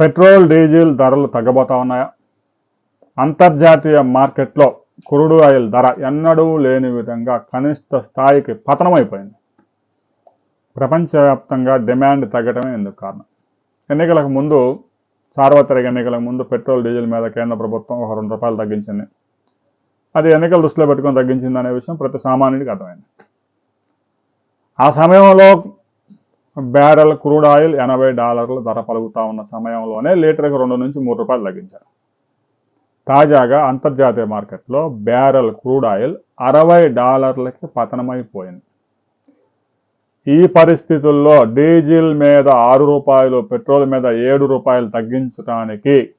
Petrol diesel ధరలు తగ్గబోతా ఉన్నాయా? అంతర్జాతీయ మార్కెట్లో క్రూడ్ ఆయిల్ ధర ఎన్నడూ లేని విధంగా కనిష్ట స్థాయికి పతనమైపోయింది. ప్రపంచవ్యాప్తంగా డిమాండ్ తగ్గటమే ఇందుకు కారణం. ఎన్నికలకు ముందు సార్వత్రిక ఎన్నికలకు ముందు పెట్రోల్ డీజిల్ మీద కేంద్ర ప్రభుత్వం ఒక రెండు రూపాయలు తగ్గించింది. అది ఎన్నికలు దృష్టిలో పెట్టుకొని తగ్గించింది అనే విషయం ప్రతి సామాన్యుడికి అర్థమైంది. ఆ సమయంలో బ్యారెల్ క్రూడ్ ఆయిల్ ఎనభై డాలర్ల ధర పలుకుతా ఉన్న సమయంలోనే లీటర్కి రెండు నుంచి మూడు రూపాయలు తగ్గించారు. తాజాగా అంతర్జాతీయ మార్కెట్లో బ్యారెల్ క్రూడ్ ఆయిల్ అరవై డాలర్లకి పతనమైపోయింది. ఈ పరిస్థితుల్లో డీజిల్ మీద ఆరు రూపాయలు పెట్రోల్ మీద ఏడు రూపాయలు తగ్గించడానికి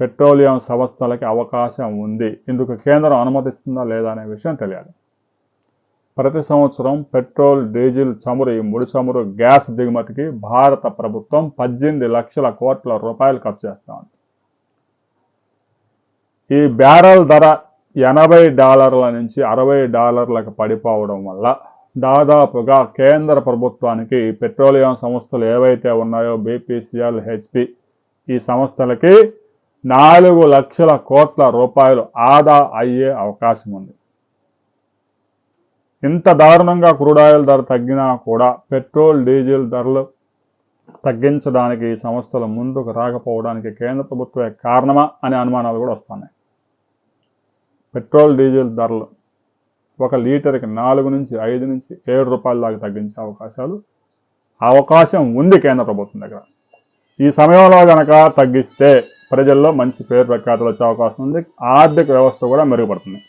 పెట్రోలియం సంస్థలకి అవకాశం ఉంది. ఇందుకు కేంద్రం అనుమతిస్తుందా లేదా అనే విషయం తెలియాలి. ప్రతి సంవత్సరం పెట్రోల్ డీజిల్ చమురు ఈ ముడి చమురు గ్యాస్ దిగుమతికి భారత ప్రభుత్వం పద్దెనిమిది లక్షల కోట్ల రూపాయలు ఖర్చు చేస్తామండి ఈ బ్యారల్ ధర ఎనభై డాలర్ల నుంచి అరవై డాలర్లకు పడిపోవడం వల్ల దాదాపుగా కేంద్ర ప్రభుత్వానికి పెట్రోలియం సంస్థలు ఏవైతే ఉన్నాయో బీపీసీఎల్ హెచ్పి ఈ సంస్థలకి నాలుగు లక్షల కోట్ల రూపాయలు ఆదా అయ్యే అవకాశం ఉంది. ఇంత దారుణంగా క్రూడ్ ఆయిల్ ధర తగ్గినా కూడా పెట్రోల్ డీజిల్ ధరలు తగ్గించడానికి ఈ సంస్థలు ముందుకు రాకపోవడానికి కేంద్ర ప్రభుత్వమే కారణమా అనే అనుమానాలు కూడా వస్తున్నాయి. పెట్రోల్ డీజిల్ ధరలు ఒక లీటర్కి నాలుగు నుంచి ఐదు నుంచి ఏడు రూపాయల దాకా తగ్గించే అవకాశాలు అవకాశం ఉంది కేంద్ర ప్రభుత్వం దగ్గర. ఈ సమయంలో కనుక తగ్గిస్తే ప్రజల్లో మంచి పేరు ప్రఖ్యాతలు వచ్చే అవకాశం ఉంది. ఆర్థిక వ్యవస్థ కూడా మెరుగుపడుతుంది.